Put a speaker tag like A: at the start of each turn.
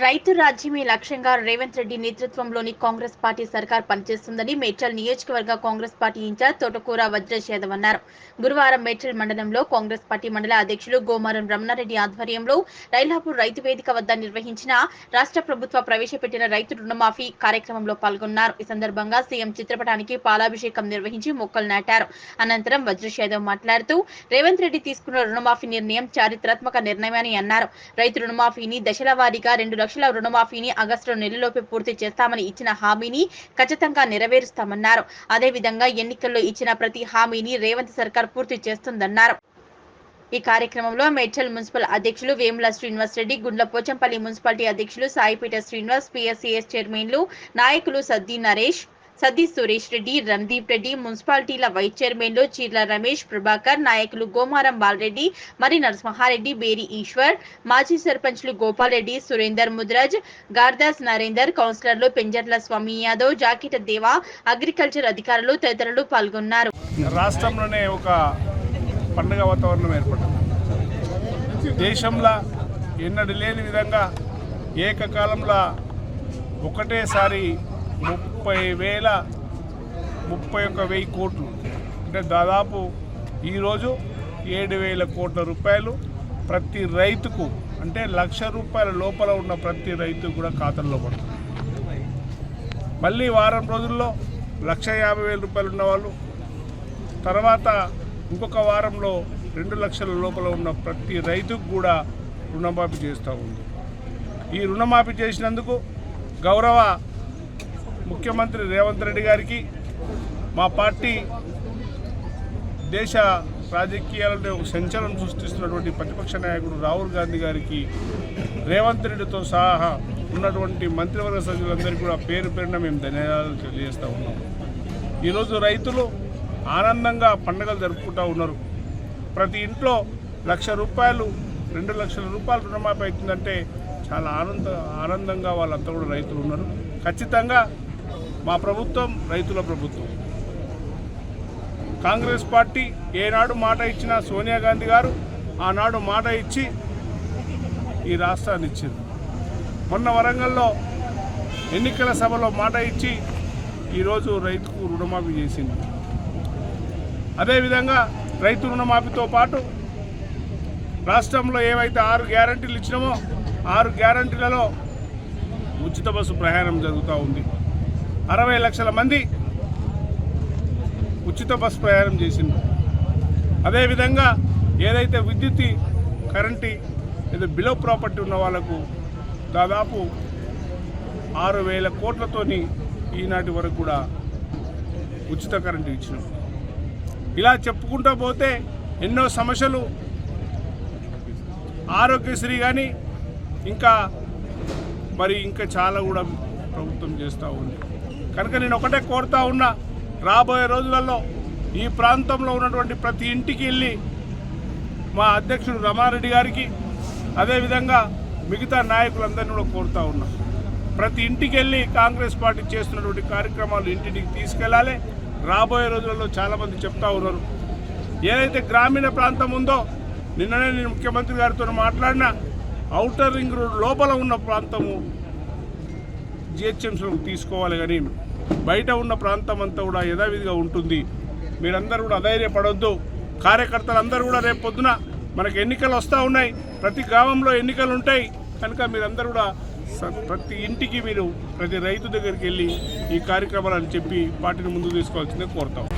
A: రైతు రాజ్యమే లక్ష్యంగా రేవంత్ రెడ్డి నేతృత్వంలోని కాంగ్రెస్ పార్టీ సర్కార్ పనిచేస్తుందని మేడ్చల్ నియోజకవర్గ కాంగ్రెస్ పార్టీ ఇన్ఛార్జ్ తోటకూర వజ్రేష్ యాదవ్ అన్నారు. గురువారం మేడ్చల్ మండలంలో కాంగ్రెస్ పార్టీ మండల అధ్యక్షులు గోమారం రమణారెడ్డి ఆధ్వర్యంలో రైలాపూర్ రైతు వేదిక వద్ద నిర్వహించిన రాష్ట్ర ప్రభుత్వ ప్రవేశపెట్టిన రైతు రుణమాఫీ కార్యక్రమంలో పాల్గొన్నారు. ఈ సందర్భంగా సీఎం చిత్రపటానికి పాలాభిషేకం నిర్వహించి మొక్కలు నాటారు. అనంతరం వజ్రేష్ యాదవ్ మాట్లాడుతూ రేవంత్ రెడ్డి తీసుకున్న రుణమాఫీ నిర్ణయం చారిత్రాత్మక నిర్ణయమని అన్నారు. రైతు రుణమాఫీని దశల వారీగా రెండు లక్షల రుణమాఫీని ఆగస్టు నెలలోపే పూర్తి చేస్తామని ఇచ్చిన హామీని ఖచ్చితంగా నెరవేరుస్తామన్నారు. అదేవిధంగా ఎన్నికల్లో ఇచ్చిన ప్రతి హామీని రేవంత్ సర్కార్ పూర్తి చేస్తుందన్నారు. ఈ కార్యక్రమంలో మేడ్చల్ మున్సిపల్ అధ్యక్షులు వేముల శ్రీనివాస్ రెడ్డి గుండ్ల పోచంపల్లి మున్సిపాలిటీ అధ్యక్షులు సాయిపేట శ్రీనివాస్ పిఎస్సిఎస్ చైర్మన్లు నాయకులు సద్ది నరేష్ సతీష్ సురేష్ రెడ్డి రందీప్ రెడ్డి మున్సిపాలిటీల వైస్ చైర్మన్లు చీర్ల రమేష్ ప్రభాకర్ నాయకులు గోమారం బాలరెడ్డి మరి నరసింహారెడ్డి బేరి ఈశ్వర్ మాజీ సర్పంచ్లు గోపాల్ రెడ్డి సురేందర్ ముద్రాజ్ గార్దాస్ నరేందర్ కౌన్సిలర్లు పెంజర్ల స్వామి యాదవ్ జాకిట దేవా అగ్రికల్చర్ అధికారులు తదితరులు పాల్గొన్నారు.
B: రాష్ట్రంలోనే ఒక పండుగ వాతావరణం ఏర్పడింది. దేశంలో ఎన్నడూ లేని విధంగా ఏకకాలంలో ఒకటేసారి ముప్పై వేల ముప్పై ఒక్క వెయ్యి కోట్లు. అంటే దాదాపు ఈరోజు ఏడు వేల కోట్ల రూపాయలు ప్రతి రైతుకు అంటే లక్ష రూపాయల లోపల ఉన్న ప్రతి రైతు కూడా ఖాతాల్లో పడుతుంది. మళ్ళీ వారం రోజుల్లో లక్ష యాభై వేల రూపాయలు ఉన్నవాళ్ళు తర్వాత ఇంకొక వారంలో రెండు లక్షల లోపల ఉన్న ప్రతి రైతుకు కూడా రుణమాఫీ చేస్తూ ఉంది. ఈ రుణమాఫీ చేసినందుకు గౌరవ ముఖ్యమంత్రి రేవంత్ రెడ్డి గారికి మా పార్టీ దేశ రాజకీయాలలో ఒక సంచలనం సృష్టిస్తున్నటువంటి ప్రతిపక్ష నాయకుడు రాహుల్ గాంధీ గారికి రేవంత్ రెడ్డితో సహా ఉన్నటువంటి మంత్రివర్గ సభ్యులందరికీ కూడా పేరు పేరున మేము ధన్యవాదాలు తెలియజేస్తూ ఉన్నాం. ఈరోజు రైతులు ఆనందంగా పండుగలు జరుపుకుంటూ ఉన్నారు. ప్రతి ఇంట్లో లక్ష రూపాయలు రెండు లక్షల రూపాయలు రుణమాఫీ అవుతుందంటే చాలా ఆనంద ఆనందంగా వాళ్ళంతా కూడా రైతులు ఉన్నారు. ఖచ్చితంగా మా ప్రభుత్వం రైతుల ప్రభుత్వం. కాంగ్రెస్ పార్టీ ఏనాడు మాట ఇచ్చినా సోనియా గాంధీ గారు ఆనాడు మాట ఇచ్చి ఈ రాష్ట్రాన్ని ఇచ్చింది. మొన్న వరంగల్లో ఎన్నికల సభలో మాట ఇచ్చి ఈరోజు రైతుకు రుణమాఫీ చేసింది. అదేవిధంగా రైతు రుణమాఫీతో పాటు రాష్ట్రంలో ఏవైతే ఆరు గ్యారంటీలు ఇచ్చినామో ఆరు గ్యారంటీలలో ఉచిత బస్సు ప్రయాణం జరుగుతూ ఉంది. అరవై లక్షల మంది ఉచిత బస్సు ప్రయాణం చేసింది అదేవిధంగా ఏదైతే విద్యుత్ కరెంటు ఏదో బిలో ప్రాపర్టీ ఉన్న వాళ్ళకు దాదాపు ఆరు వేల కోట్లతోని ఈనాటి వరకు కూడా ఉచిత కరెంటు ఇచ్చినాం. ఇలా చెప్పుకుంటూ పోతే ఎన్నో సమస్యలు ఆరోగ్యశ్రీ కానీ ఇంకా మరి ఇంకా చాలా కూడా ప్రభుత్వం చేస్తూ ఉంది. కనుక నేను ఒకటే కోరుతా ఉన్నా రాబోయే రోజులలో ఈ ప్రాంతంలో ఉన్నటువంటి ప్రతి ఇంటికి వెళ్ళి మా అధ్యక్షుడు రమారెడ్డి గారికి అదేవిధంగా మిగతా నాయకులందరినీ కూడా కోరుతా ఉన్నా. ప్రతి ఇంటికి వెళ్ళి కాంగ్రెస్ పార్టీ చేస్తున్నటువంటి కార్యక్రమాలు ఇంటింటికి తీసుకెళ్ళాలి రాబోయే రోజులలో చాలామంది చెప్తా ఉన్నారు. ఏదైతే గ్రామీణ ప్రాంతం ఉందో నిన్ననే నేను ముఖ్యమంత్రి గారితో మాట్లాడిన ఔటర్ రింగ్ రోడ్ లోపల ఉన్న ప్రాంతము జిహెచ్ఎంసీలకు తీసుకోవాలి కానీ బయట ఉన్న ప్రాంతం అంతా కూడా యథావిధిగా ఉంటుంది. మీరందరూ కూడా అధైర్యపడొద్దు. కార్యకర్తలు అందరూ కూడా రేపు పొద్దున మనకి ఎన్నికలు వస్తూ ఉన్నాయి. ప్రతి గ్రామంలో ఎన్నికలు ఉంటాయి. కనుక మీరందరూ కూడా స- ప్రతి ఇంటికి మీరు ప్రతి రైతు దగ్గరికి వెళ్ళి ఈ కార్యక్రమాలను చెప్పి వాటిని ముందు తీసుకోవాల్సిందే కోరుతాం.